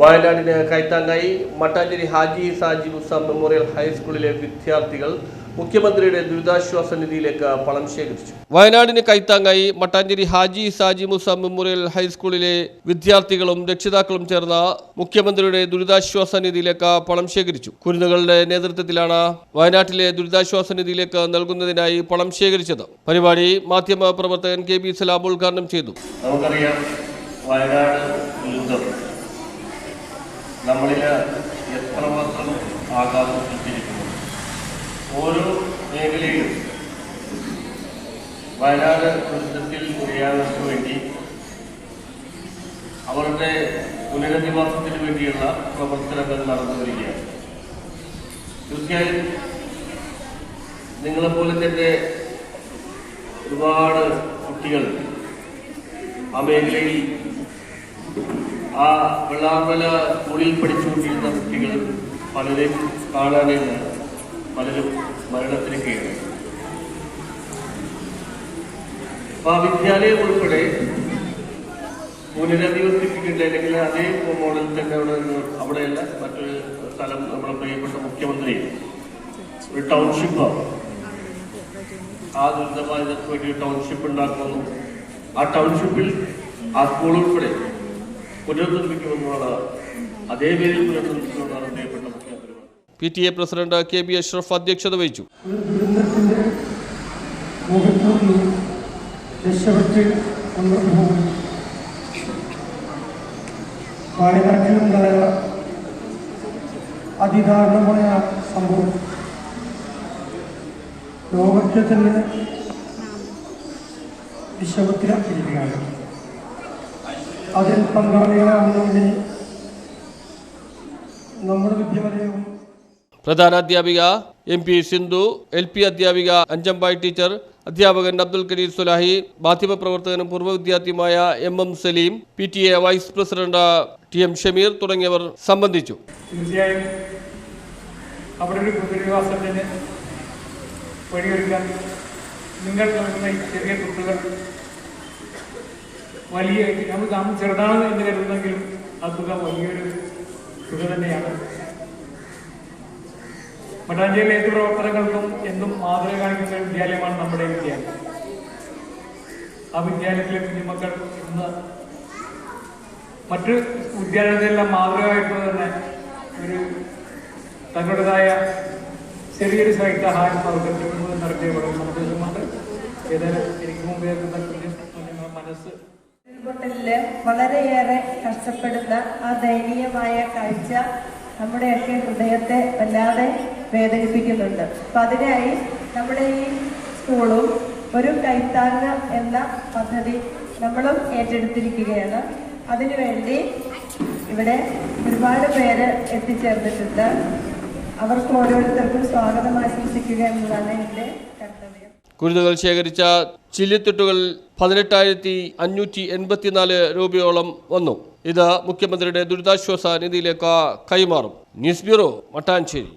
വയനാടിന് കൈത്താങ്ങായി മട്ടാഞ്ചേരി ഹാജി സാജി മുസ മെമ്മോറിയൽ ഹൈസ്കൂളിലെ വിദ്യാർത്ഥികൾ മുഖ്യമന്ത്രിയുടെ ദുരിതാശ്വാസ നിധിയിലേക്ക് പണം ശേഖരിച്ചു. വയനാടിന് കൈത്താങ്ങായി മട്ടാഞ്ചേരി ഹാജി സാജി മുസ മെമ്മോറിയൽ ഹൈസ്കൂളിലെ വിദ്യാർത്ഥികളും രക്ഷിതാക്കളും ചേർന്ന മുഖ്യമന്ത്രിയുടെ ദുരിതാശ്വാസ നിധിയിലേക്ക് പണം ശേഖരിച്ചു. കുരുന്നുകളുടെ നേതൃത്വത്തിലാണ് വയനാട്ടിലെ ദുരിതാശ്വാസ നിധിയിലേക്ക് നൽകുന്നതിനായി പണം ശേഖരിച്ചത്. പരിപാടി മാധ്യമ പ്രവർത്തകൻ കെ ബി സലാം ഉദ്ഘാടനം ചെയ്തു. നമുക്കറിയാം വയനാട് ദുരന്തം നമ്മളിൽ എത്രമാത്രം ആഘാതം സൃഷ്ടിച്ചിരിക്കുന്നു? ഓരോ മേഖലയിലും വയനാട് പ്രസിഡന്റിൽ ഇരയായവർക്ക് വേണ്ടി അവരുടെ പുനരധിവാസത്തിന് വേണ്ടിയുള്ള പ്രവർത്തനങ്ങൾ നടന്നു വരികയാണ്. തീർച്ചയായും നിങ്ങളെപ്പോലെ തന്നെ ഒരുപാട് കുട്ടികൾ ആ മേഖലയിൽ ആ വെള്ളാർമല സ്കൂളിൽ പഠിച്ചുകൊണ്ടിരുന്ന കുട്ടികൾ പലരും കാണാനേ പലരും മരണത്തിന് കീഴ് അപ്പൊ ആ വിദ്യാലയം ഉൾപ്പെടെ പുനരധിവസിപ്പിക്കേണ്ട അല്ലെങ്കിൽ അതേ മോഡൽ തന്നെ അവിടെ അവിടെയല്ല മറ്റൊരു സ്ഥലം നമ്മുടെ പ്രിയപ്പെട്ട മുഖ്യമന്ത്രി. ഒരു ടൗൺഷിപ്പാണ് ആ. ദുരിതബാധിതർക്ക് വേണ്ടി ടൗൺഷിപ്പ് ഉണ്ടാക്കുന്നു. ആ ടൗൺഷിപ്പിൽ ആ സ്കൂൾ ഉൾപ്പെടെ പുനർനിർമ്മിക്കുമെന്നുള്ള അതേ പേരിൽ പുനർനിർമ്മിക്കുമെന്നാണ് പ്രിയപ്പെട്ട മുഖ്യമന്ത്രി. P T A president K B Ashraf അധ്യക്ഷത വഹിച്ചു. വയനാട്ടിലുണ്ടായ അതിദാരുണമായ സംഭവം. ലോകത്തെ തന്നെ വിഷമത്തിലാക്കിയിരിക്കുകയാണ് അതിൽ പങ്കാളികളാകുന്നതിന് നമ്മുടെ വിദ്യാലയവും പ്രധാനാധ്യാപിക M P Sindhu L P അധ്യാപിക അഞ്ചമ്പായ് ടീച്ചർ അധ്യാപകൻ അബ്ദുൽ കരീം സുലാഹി മാധ്യമപ്രവർത്തകനും പൂർവ വിദ്യാർത്ഥിയുമായ M M Saleem P T A vice president T M Shameer തുടങ്ങിയവർ സംബന്ധിച്ചു. തീർച്ചയായും അവിടെ ഒരു പുനരധിവാസത്തിന് വഴിയൊരുക്കാൻ നിങ്ങൾ നൽകുന്ന ചെറിയ തുട്ടുകൾ വലിയ നമ്മൾ നാം ചെറുതാണ് എന്ന് കരുതുന്നെങ്കിലും ആ തുക വലിയൊരു തുക തന്നെയാണ്. പട്ടാഞ്ചേരി ഏത് പ്രവർത്തനങ്ങൾക്കും എന്നും മാതൃക കാണിക്കുന്ന വിദ്യാലയമാണ് നമ്മുടെ വിദ്യാലയം ആ വിദ്യാലയത്തിലെ കുഞ്ഞുമക്കൾ ഇന്ന് മറ്റു വിദ്യാലയത്തിലെല്ലാം മാതൃകയായിട്ട് തന്നെ ഒരു തങ്ങളുടേതായ ചെറിയൊരു സഹായം പ്രവർത്തിക്കുന്നത് നടത്തിയ വളരെ സന്തോഷമുണ്ട്. ഏതായാലും എനിക്ക് മുമ്പ് കുഞ്ഞു കുഞ്ഞുങ്ങളുടെ മനസ്സ് ഉരുൾപൊട്ടലിൽ വളരെയേറെ കഷ്ടപ്പെടുന്ന ആ ദയനീയമായ കാഴ്ച നമ്മുടെയൊക്കെ ഹൃദയത്തെ വല്ലാതെ വേദനിപ്പിക്കുന്നുണ്ട്. അപ്പൊ അതിനായി നമ്മുടെ ഈ സ്കൂളും ഒരു കൈത്താങ്ങ് എന്ന പദ്ധതി നമ്മളും ഏറ്റെടുത്തിരിക്കുകയാണ്. അതിനുവേണ്ടി ഇവിടെ ഒരുപാട് പേര് എത്തിച്ചേർന്നിട്ടുണ്ട്. അവർക്ക് ഓരോരുത്തർക്കും സ്വാഗതം ആശംസിക്കുക എന്നതാണ് എന്റെ കുരുന്നുകൾ ശേഖരിച്ച ചില്ലിത്തുട്ടുകൾ പതിനെട്ടായിരത്തി അഞ്ഞൂറ്റി എൺപത്തിനാല് രൂപയോളം വന്നു. ഇത് മുഖ്യമന്ത്രിയുടെ ദുരിതാശ്വാസ നിധിയിലേക്ക് കൈമാറും. News bureau Mattancherry.